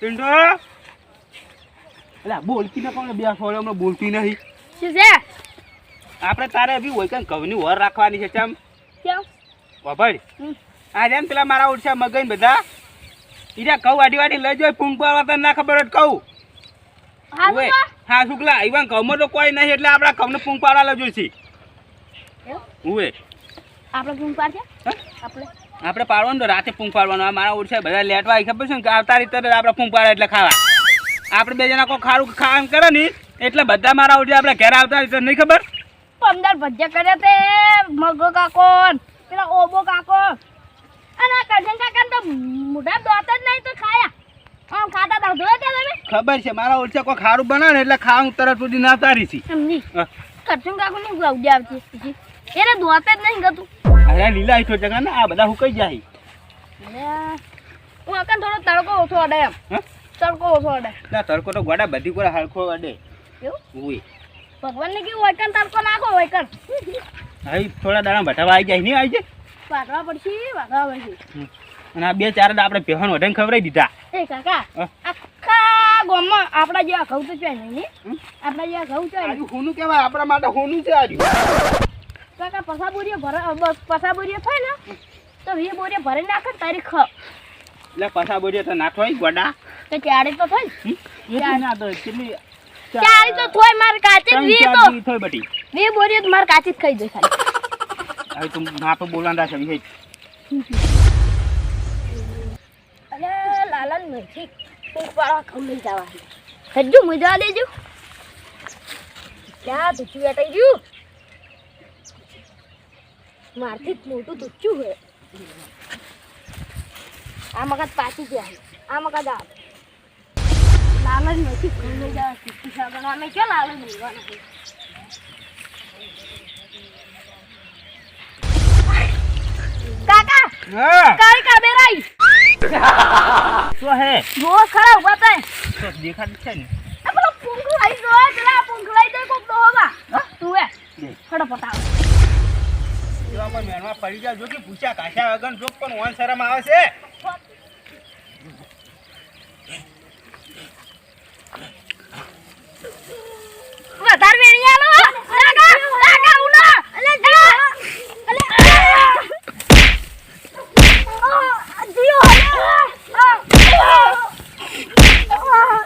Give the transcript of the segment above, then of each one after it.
પિન્ટો એટલે બોલતી ને કોણ? બે સોળે હમણાં બોલતી નહીં. શું છે? આપણે તારે બી હોય કઈ ઘઉંની વર રાખવાની છે ચમ? હમ. આ જેમ પેલા મારા ઓછા મગન બધા? ઈરા કહું વાડી વાડી લઈ જાય પૂંગ પાડવા તને ના ખબર હોય કહું હા હા શુક્લા ઈવન ઘઉંમાં તો કોઈ નહીં એટલે આપણા ઘઉંને પૂંગ પાડવા લઈ જોઈશે. પાડશે આપણે. આપણે પાડવાનું તો રાતે પૂંખ પાડવાનું. આ મારા ઓછા બધા લેટવા આવી. ખબર છે ને કે આવતા રીતે આપણે પૂંખ પાડે એટલે ખાવા. આપણે બે જણા કોઈ ખારું ખાવાનું કરે ને એટલે બધા મારા ઓછા આપણે ઘેર આવતા રીતે નહીં ખબર? પંદર ભજ્યા કરે તે મગો કાકો પેલા ઓબો કાકો. અને આ કરજણ કાકા તો મોઢા દોત જ નહીં તો ખાયા. આમ ખાતા તા જોયા તમે? ખબર છે મારા ઓછા કોઈ ખારું બનાવે ને એટલે ખાવાનું તરત સુધી ના તારી છે. સમજી હા. કરજણ કાકો ની આવતી એને દોત જ નહીં ગતું. અરે લીલા હીઠો જગા ને આ બધા હુકાઈ જાય? હું અકન થોડો તડકો ઓછો અડે એમ. તડકો ઓછો અડે. ના તડકો તો ગોડા બધી ગોળા હરખો અડે. એવું? ભગવાન ને કેવું વૈકન તડકો નાખો વૈકન હવે થોડા દાડા ભટાવા આવી જાય નહીં આવી જાય? વાગવા પડશે વાગવા પડશે. અને આ બે ચાર આપણે પહેવાનું વઢાઈને ખવડાવી દીધા. એ કાકા આખા ગામમાં આપણા જેવા ઘઉં તો ચોય નહીં આપણા જેવા ઘઉં આજુ હોનું કહેવાય આપણા માટે હોનું છે કાકા પસાબુરીઓ ભરે પસાબુરીઓ થાય ને તો વી બોરીઓ ભરી નાખે ને તારી ખ. એટલે પસા બોરીઓ તો નાખો હોય ગોડા. તો ચારી તો થાય ને. ના તો કેટલી તો થોય માર કાચી જ ત્રણ વી ચાર તો. થોય બટી વી બોરીઓ માર કાચી ખાઈ દે ખાલી. હવે તું માપે બોલાંડા છે વિશે અરે લાલન નથી. પાળા ખમ લઈ જવા હજુ મજા લેજો ક્યાં તુચ્ચું વેટાઈ ગયું? મારથી મોટું તુચ્ચું હે આ મગજ પાછી ગયા આ મગજ આ. લાલન નથી લઈ જવા તુચ્ચું સાગર અમે ક્યાં લાલન લેવાના છે કાકા! કાળી કાબેરાઈ શું હે? જો ખરા ઊભા થાય. તો દેખાડ છે ને? આ પેલો પૂંખલાઈ જો પેલા પૂંખલાઈ દે કોક ડોહા તું એ. ફટાફટ ફટો પટાવ જો પણ મેળમાં પડી જાય. જો કે પૂછ્યા કાશા વગર જો પણ વન શરમ આવે છે. વધાર વેણી આલો. લાગા લાગા ઉલા અલે જા અલે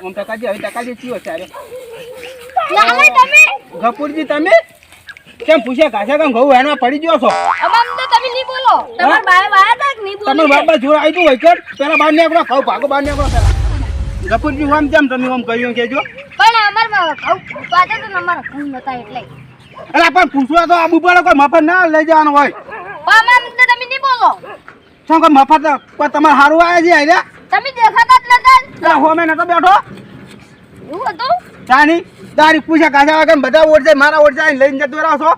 ઓમ ટકાજી હવે ટકાજી ચીઓ લાલે તમે. ગપુરજી તમે? કેમ પૂછ્યા? કાશા કેમ ઘઉં એના પડી ગયો છો? અમામ તો તમે નહીં બોલો. તમાર બાય વાયા તા નહીં બોલો? બાબા જોર આવી તું હોય કે પેલા બાર નીકળો ખાવ ભાગો બાર નીકળો પેલા ગપુરજી આમ કેમ તમે આમ કહ્યું કેજો પણ અમાર ખાવ પાતા તો અમાર ખૂન નતા એટલે. અરે પણ પૂછવા તો આબુ પડે કોઈ મફત ના લઈ જવાનું હોય. અમામ તો તમે નહીં બોલો. શું કે મફત? કોઈ તમારે સારું આવે છે આઈ તમે દેખાતા જ નતા. હોમે નતો બેઠો. એવું હતું? તાની તારી પૂછ્યા કાચા વગર બધા ઓટ જાય મારા ઓટ જાય લઈને જતો રહો છો.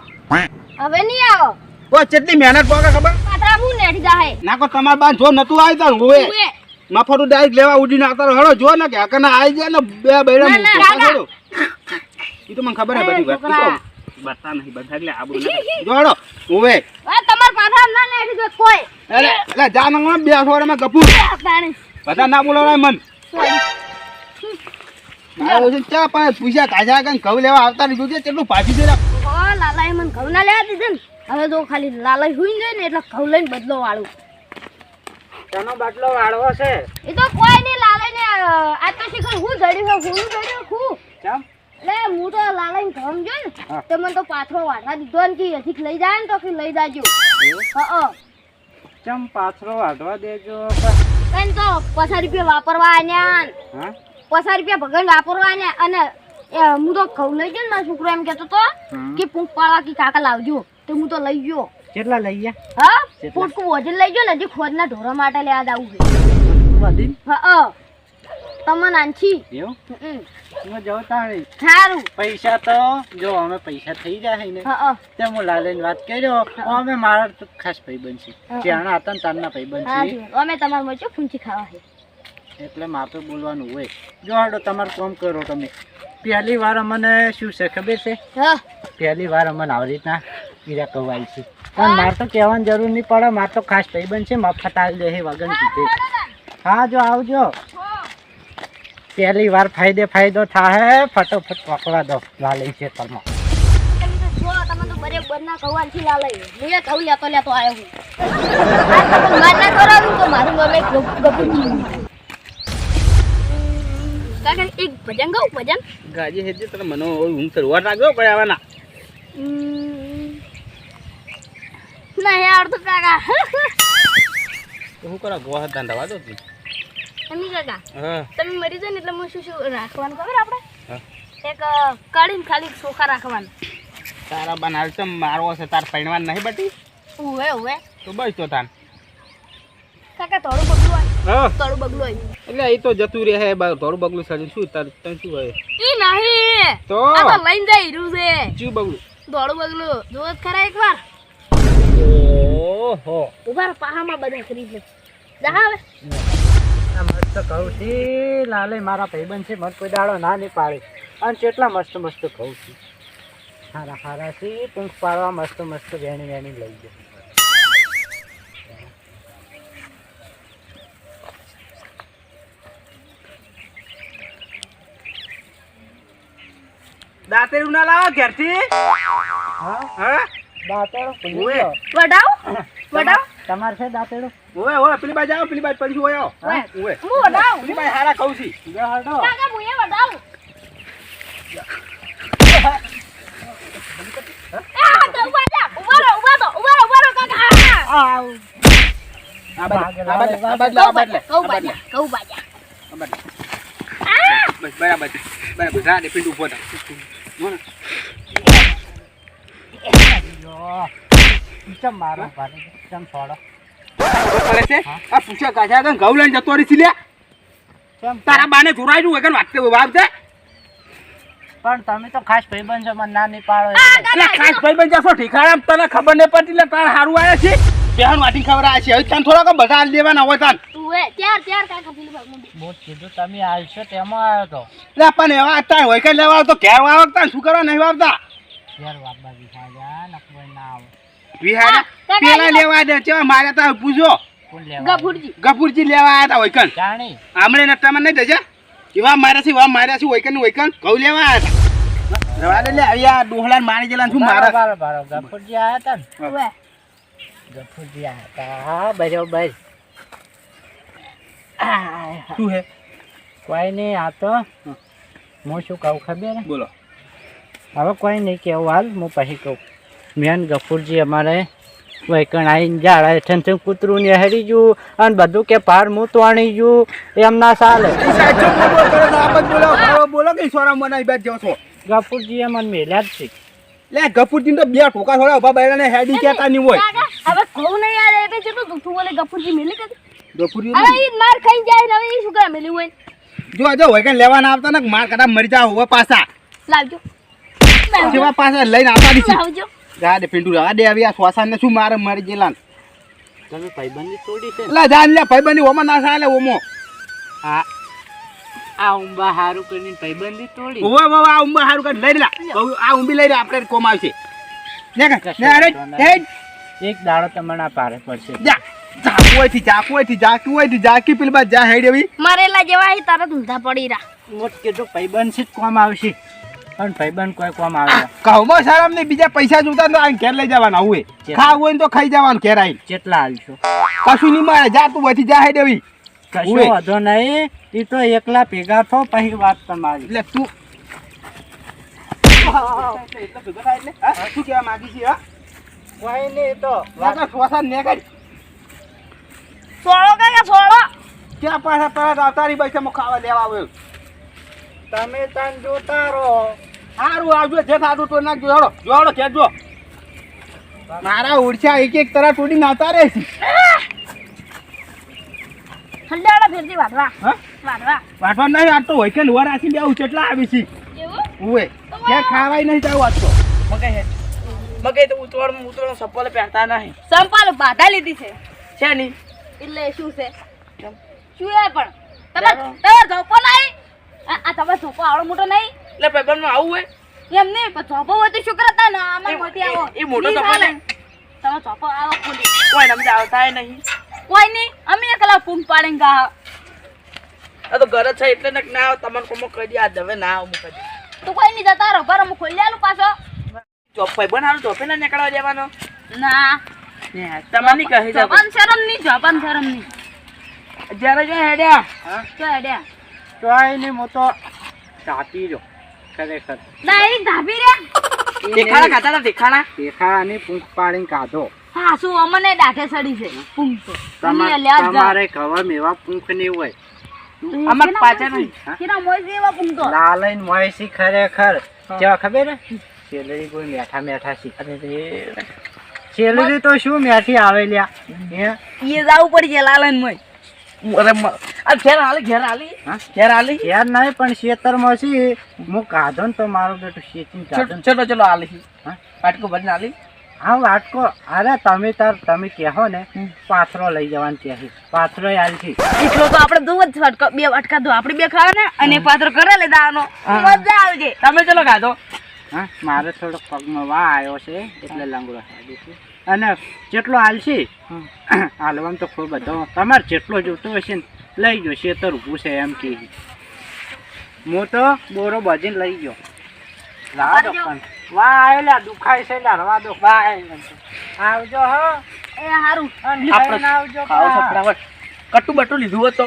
હવે નહીં આવો. ઓ કેટલી મહેનત પોકે ખબર? પાત્રા હું નેઠી જાહે. નાખો તમારે બાન જો નતું આવી તા ઉએ. મફતું ડાયરેક્ટ લેવા ઉડીને આવતા હળો જો ને કે હકના આવી જાય ને બે બૈરા મૂકો. ઈ તો મને ખબર હે એ, બધી વાત. બતા નહીં બધા એટલે આબુ નથી. જો હળો ઓવે આ તમાર પાત્રા ના નેઠી જો કોઈ. અરે એટલે જાનંગમાં બે સોળમાં કપૂર પાણી બધા ના બોલાવાય મન. ચા પણ પૂછ્યા કાજા કઈ ઘઉં લેવા આવતા નહીં. જોજે કેટલું પાછી જરા ઓ લાલાએ મને ઘઉં ના લેવા દીધે ને. હવે તો ખાલી લાલાઈ હુઈ જાય ને એટલે ઘઉં લઈને બદલો વાળું. તેનો બદલો વાળવો છે? એ તો કોઈ નહીં લાલાઈને આ તો શીખર હું છે હું જડ્યું હું કેમ? એટલે હું તો લાલાઈ ઘઉં જો ને તે મને તો પાથરો વાળવા દીધો ને કે હજી લઈ જાય ને તો કે લઈ જાજો. હા ચમ પાછરો વાઢવા દેજો? કઈ તો પચાસ રૂપિયા વાપરવા આન્યા ને. હા? પચાસ રૂપિયા ભગવાન વાપરવા આન્યા અને હું તો ઘઉં લઈ ગયો ને મારો છોકરો એમ કેતો તો કે પૂંખ પાડવા કે કાકા લાવજો તો હું તો લઈ ગયો. કેટલા લઈ ગયા? હા? પોટકું વજન લઈ ગયો ને હજી ખોદના ઢોરા માટે લેવા આવું છે. હા તમને નાનછી એવું? હું જવું તાણી સારું. પૈસા તો જો અમે પૈસા થઈ જાય ને તે હું લાલેન વાત કર્યો અમે મારા ખાસ ભાઈ છે હા. ચાણા હતા તારના ભાઈ બનશે અમે તમારા મરચો ફૂંચી ખાવા છે. એટલે માપે બોલવાનું હોય. જો હાડો તમારું કામ કરો તમે. પહેલી વાર અમને શું છે ખબર છે? હા. પહેલી વાર અમને આવી રીતના પીરા કવાય છે. પણ મારે તો કહેવાની જરૂર નહીં પડે મારે તો ખાસ ભાઈબંધ છે મફત આવી દે વગર કીધે. હા જો આવજો. પહેલી વાર ફાયદે ફાયદો થાય ફટોફટ પકડા દો લાલી છે તમે મારું ગમે જો કાકા એક ભજન ગાઉં ભજન. ગાજી હેજી તને મને હું સરવાર નાખ્યો કોઈ આવવાના ઉમ, ના યાર તો કાકા. શું કરો ગોવા ધંધા વાદો તું એમની કાકા? તમે મરી જાય ને એટલે હું શું શું રાખવાનું ખબર આપણે એક કાઢીને ખાલી ચોખા રાખવાનું. તારા બનાવ છે મારો છે તાર પૈણવાન નહીં બટી? ઉવે ઉવે. તો બસ તો તાન. કાકા થોડું બગલું હોય. હા. થોડું બગલું હોય. એટલે એ તો જતું રહે હે બા થોડું બગલું સડી શું તાર તને શું હોય? ઈ નહીં. તો? આ લઈને જાય રહ્યું છે. શું બગલું દોડું બગલું જો ખરા એકવાર. ઓહો. ઊભા પાહામાં બધા ખરીદ લે જા હવે. આ મસ્ત કહું છું. લાલે મારા ભાઈબંધ છે મને કોઈ દાડો ના નહીં પાડે. અને કેટલા મસ્ત મસ્ત કહું છું. હારા હારા છે. ટૂંક પાડવા મસ્ત મસ્ત વેણી વેણી લઈ જાય દાંતેરું ના લાવો ઘેરથી. હા? હા? દાંતેડો ખુલી ઓએ. વડાવ વડાવ તમારે છે દાંતેડો ઓય ઓય પેલી બાજુ આવો પેલી બાજુ પડી હોય આવો. ઓય. ઓય. હું વડાવ પેલી બાજુ હારા કહું છું. જો. કાકા. હું વડાવ બસ બરાબર છે. બરાબર પિંડ. ચમ તારા બાને જોરાયું હોય કે વાગતે વાગતે પણ તમે ખાસ ભાઈબંધ છો મને નહીં પાડો એટલે. ખાસ ભાઈ બન જશો ઠીકાણા તને ખબર નહીં પડતી એટલે તારે સારું આવ્યા છે બેહન વાટી ખબર આવે છે હવે તને થોડાક બધા લેવાના હોય તાન ઉવે, ત્યાર, ત્યાર, કાકા, પેલી બાજુ મૂકી. કીધું તમે આવશો તેમાં આવ્યો તો. એટલે પણ એવા તાર હોય કે લેવા તો ઘેર વાવતા શું કરવા નહીં વાવતા? ઘેર જા ના આવે. વિહારા પેલા લેવા દે ચેવા મારે તા પૂછો. કોણ લેવા ગફુરજી. ગફુરજી લેવા આવ્યા હતા વૈકન જાણી. આમણે નટ્ટામાં નહીં દેજે એવા માર્યા છે એવા માર્યા છે વૈકન વૈકન કઉ લેવા આવ્યા હતા રવા દે લે ડોહલા મારી ગયેલા શું મારા? બરાબર બરાબર. ગફુરજી આયા હતા ને? ગફુરજી આયા હતા બરોબર. શું હે? કોઈ નહીં આ તો હું શું કહું ખબર? બોલો. હવે કોઈ નહીં કેવું હાલ? હું પછી કહું. મેન ગફુરજી અમારે વૈકણ આવીને ઝાડા હેઠળથી કૂતરું ને હરી ગયું અને બધું કે પાર હું તો આણી ગયું. એમ ના ચાલે. બોલો કરો તો આપ જ બોલો. ખરો બોલો કે સોરા મને બેઠ જાવ છો? ગફુરજી એ મને મેલ્યા જ છે. લે ગફુરજી તો બે ઠોકા થોડા ઊભા બૈરાને હેડી કહેતા નહીં હોય. હવે કહું નહીં આવે એટલે કેટલું દુખતું બોલે ગફુરજી મેલી કે ગફુરજી હવે ઈ માર ખાઈ જાય ને હવે ઈ શું કરે મેલી હોય જો જો લેવાના આવતા ને માર કદા મરી જાવ હવે પાછા. લાવજો. જેવા પાછા લઈને આવવાની છે. લાવજો. જા પિંડુ રા દે આવી આ શ્વાસાને શું મારે મરી ગયેલા તમે ભાઈબંધી તોડી છે લે જાન લે ભાઈબંધી ઓમાં ના સાલે ઓમો. આ આ ઉંબા હારું કરીને ભાઈબંધી તોડી. ઓવે ઓવે આ ઉંબા હારું કાઢ લઈ લે. આ ઉંબી લઈ લે આપણે કોમ આવશે. ને ને અરે એક દાડો તમને પારે પડશે. જા. જાકુ હોયથી જાકુ હોયથી જાકુ જાકી પેલી જા હેડી આવી. મારેલા જેવા ઈ તારા ધૂંધા પડી રહ્યા. મોટ જો ભાઈબંધ છે કોમ આવશે. પણ ભાઈબંધ કોઈ કોમ આવે કહો સારામ ને નહીં બીજા પૈસા જોતા તો આઈને ઘેર લઈ જવાના હોય. ખાવું હોય ને તો ખાઈ જવાનું ઘેર આવીને કેટલા હાલશો. કશું નહીં મળે જા તું વધી જા હેડી આવી. કશો. વાંધો નહીં એ તો એકલા ભેગા થો પછી વાત તમારી. એટલે તું શું કહેવા માગી છે હા? કોઈ નહીં તો વાગા શ્વાસા ને કાઢ સોળો કાકા સોળો? ક્યાં પાછા તરત આવતારી પૈસા માં ખાવા લેવા આવ્યો. તમે તન જોતા રહો. સારું આવજો જે સારું તો નાખજો. હેડો જોડો કેજો મારા ઓરછા એક એક તરફ ઉડી નાતા રહે છે. હંડાળા ફેરથી વાટવા હા? વાટવા વાટવા નહીં આ તો હોય કે નુવા રાખી બે કેટલા આવી છે. ઉવે કે ખાવાય નહીં જાવ આજ તો. મગે તો ઉતવાળમાં ઉતવાળ સપ્પલ પહેરતા નહીં. સંપાલ બાધા લીધી છે. છે નહીં એટલે શું છે? શું એ પણ? તમે તમે ધોપો નહીં? આ તમે ધોપો આવડો મોટો નહીં? એટલે પેપરમાં આવું હોય? એમ નહીં પણ ધોપો હોય તો શું કરતા? ને આમાં મોટી આવો. એ- મોટો ધોપો નહીં. તમે ધોપો આવો ખુલી. કોઈ નમને આવતા નહીં. કોઈ નહીં અમે એકલા પૂમ પાડીને ગા. આ તો ઘર છે એટલે નક ના આવે તમને કોમો કહી દે આ દવે ના આવું દે તું કોઈ નહીં જતા રહો ઘર હું ખોલી આલું પાછો. ચોપ ભાઈ બનાવું ચોપે ને નીકળવા દેવાનો? ના. તમારે કહી દે જવાન શરમ નહીં જવાન શરમ નહીં જ્યારે જો હેડ્યા તો હેડ્યા. ચોય નહીં હું તો ઢાપી રહ્યો ખરેખર. ડાયરેક્ટ ધાબી રે દેખાડા ખાતા હતા દેખાડા દેખાડાની પૂંખ પાડીને કાઢો. હા શું અમને દાઢે સડી છે? પૂંખ તો તમા- તમે લ્યા જ જાઓ. તમારે ખબર મેવા પૂંખ નહીં હોય. આમાં પાછળ નહીં. કેના મોય એવા પૂંખ તો? લાલન મોયસી ખરેખર. કેવા ખબર સેલરી કોઈ મેઠા મેઠા સી સેલરી તો શું મેથી આવે લ્યા? હે? એ જાવું પડશે લાલન મય. અરે આ ઘેર હાલી ઘેર હાલી. ઘેર હાલી. યાર નહીં પણ ખેતરમાં છે. હું કાઢો ને તો મારું બેટું શેતી કાઢો ચલો ને. ચલો હાલી. હા? પાટકો ભરીને હાલી. હા વાટકો. અરે તમે તાર તમે કહો ને પાથરો લઈ જવાનું કહે પાથરો આલથી એટલો તો આપણે દો જ વાટકો બે અટકા દો આપણે બે ખાવાના અને પાથરો કરે લે દાવાનો. મજા આવજે. તમે ચલો ખાધો? હા મારે થોડો પગમાં વા આવ્યો છે એટલે લંગડો અને જેટલો હાલશે હાલવામાં તો ખૂબ બધો તમારે જેટલો જોતો હશે ને લઈ ગયો શેતર ઊભું છે એમ કે હું તો બોરો બજીને લઈ ગયો. લાવા દો પણ વાહ આવેલા દુખાય છે રવા દો. વાહ આવજો હો. એ ખાઈને આવજો કટુ બટુ લીધું હોત તો.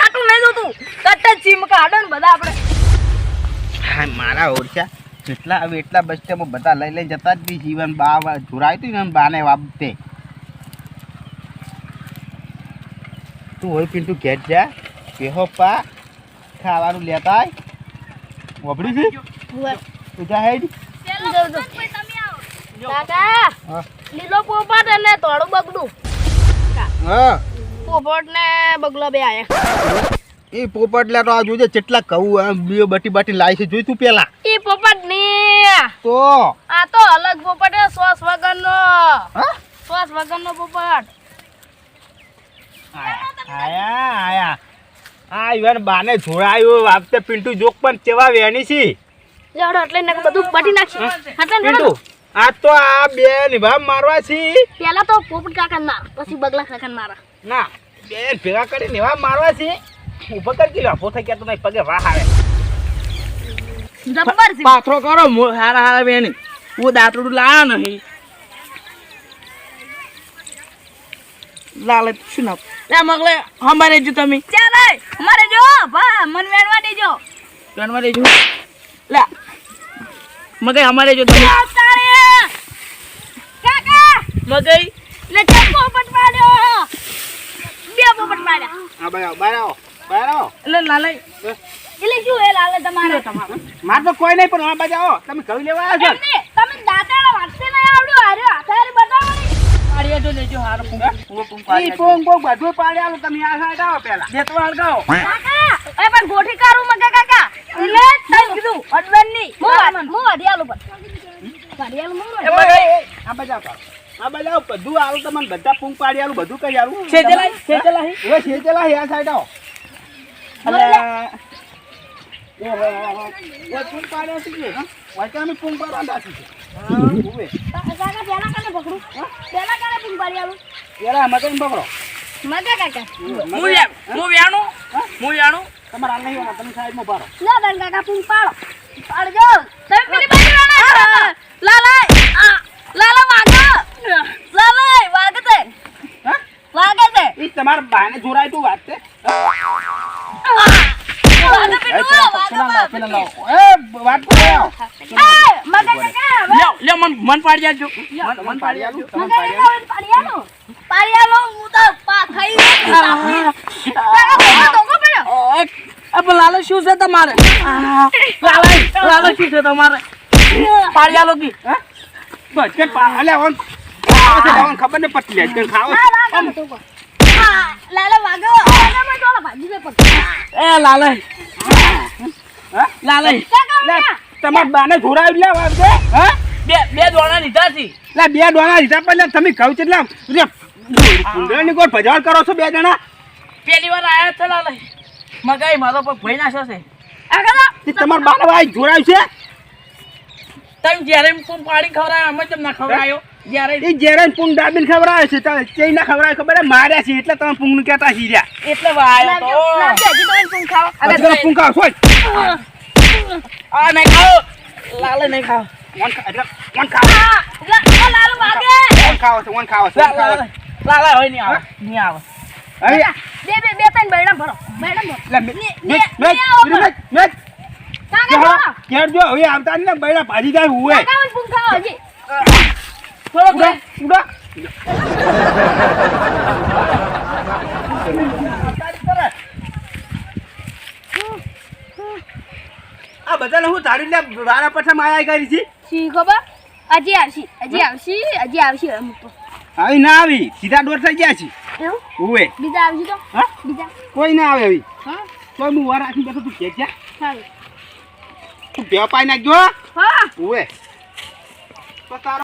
કાટું નહીં જોતું કટ જ ચીમ કાઢો ને બધા આપણે. હા મારા ઓળખ્યા. જેટલા આવે એટલા બસ બધા લઈ લઈ જતા જ બી જીવન બા જોડાયું જોરાયું હતું ને બાને બાબતે તું હોય પિન્ટુ ઘેર જા. કેહો પા ખાવાનું લેતા વબડી છે? તું જા હેડ. લીલો પોપટ અને તોડું બગડું. હા. પોપટ ને બગલો બે આયા. એ પોપટ લે તો આ જોજે કેટલા કહું આમ બે બટી બટી લાવી છે જોઈ તું પેલા. એ પોપટ ને તો? આ તો અલગ પોપટ સોસ વગરનો. હા? શ્વાસ વગરનો પોપટ. આયા આયા આ યાર બાને જોડાયો વાગતે પિન્ટુ જોક પણ કેવા વેણી છે. લેવડો એટલે ને બધું પટી નાખી હટન પિન્ટુ આ તો આ બે નિભાવ મારવા છે. પેલા તો પોપટ કાકા માર પછી બગલા કાકા મારા. ના બે ભેગા કરી નિભાવ મારવા છે. ઊભો કરી ગયો અભો થઈ ગયા તો પગે વાહ આવે. પાથરો કરો મો- હારા હારા બેન. હું દાંતડું લાયા નહીં. લાલ શું ના લે મગલે હમારે જો તમે. ચાલે અમારે જો ભા મન વેણવા દેજો. ગણવા દેજો. લે મગે અમારે જો તમે. કાકા! મગે? લે ચપ્પો પટવા દો. બે પોપટ માર્યા આ બાય બાય આવો. બાય એટલે લાલાઈ. એટલે શું એ લાલે તમારે? માર તો કોઈ નહીં પણ આ બાજુ આવો તમે કહી લેવા આવ્યા છો? તમે નહીં બતાવવાની પાડીએ લેજો હારો. પૂંગા પૂંગો પૂંગ પોંગ પોંગ બધું પાડી આલો તમે આ સાઈડ આવો પેલા. બે હળગાવો કાકા એ પણ ગોઠી કારું મગા કાકા. એટલે કીધું અડવન હું હું વાડિયાલું પણ. વાડિયાલું હું એ વાડિયાલું. આ બાજુ આવો આ બાજુ બધું આવું તમને બધા પૂંગ પાડી આલું બધું કઈ સાઈડ આવો અલે ઓહો ઓય પૂંગ પાડ્યા છે કે હા વાચામી પૂંગ પાડવા દાસી છે હા ઉભે કાકા પેલા કાને પકડું પેલા કાને પૂંગ પાડિયાલું પેલા મગન પકડો મગા કાકા હું યા હું વ્યાણું હું વ્યાણું તમારે હાલ નહીં વાળા, તમે સાઈડમાં પાડો લે દન કાકા પૂંગ પાડો પાડજો તમે પેલી બાજુ વાળા લાલાય આ લાલા વાગો લાલાય વાગતે હા વાગે છે ઈ તમારા બાને જોરાય તું. વાત છે. મન પાડી આલજો પાડી આલું પાડી આલું. હું તો પા લાલો શું છે તમારે લાલો લાલો શું છે તમારે પાડી આલો કી? બસ કે પા- અલ્યા ઓન છે ખબર ને પટલી ખાવ કે લાલા વાગો લાલા. તો ભાજી એ લાલો? લાલો. તમારા બાને જોરાયું લે વાત હા? બે બે દોણા લીધા છે. લે બે દોણા લીધા પણ તમે કહું છે લે કુંડળની કોઈ ભજાવટ કરો છો બે જણા? પેલી વાર આયા છે લાલો. મગાઈ મારો પર ભઈ નાખ્યો છે. આગળ તમાર બાને ભાઈ જોરાયું છે? તમે જ્યારે પૂમ પાડી ખવડાયો અમે કેમ ના ખવડાયો? જ્યારે એ જેરે પૂંગ દાબીને ખવડાવે છે તમે ચઈ ના ખવડાવે ખબર માર્યા છે એટલે તમે પૂંગનું કહેતા છીએ એટલે વાયો તો. લાવજો હજી તો ને પૂંખ ખાવા ખાવ સોય આ નહીં ખાઓ. લાલે નહીં ખાઓ. વન ખા વન ખાવ લાલો વાગે વન ખાવ છે વન ખાવ છે ખાવ. લાલે હોય નહીં આવે નહીં આવે. બે બે બે ત્રણ બૈડા ભરો બૈડા ભરો. મે- કાકા જો, હવે આવતા ને બૈરા ભાજી જાય હુએ. કાકા મને પૂંખ હજી. થોડો ઉડા. આ બધાને હું તારી ને વારા પાછા માયા કરી છે. શી ખબર? હજી આવશી હજી આવશી હજી આવશી હવે તો આવી ના આવી સીધા દોર થઈ ગયા છે. એવું? હુએ બીજા આવશી તો? હા? બીજા? કોઈ ના આવે આવી. હા? તો હું વાર રાખીને બેઠો તું કે જા. સારું. ભેવા પાઈ નાખજો હા. ઉવે. તારો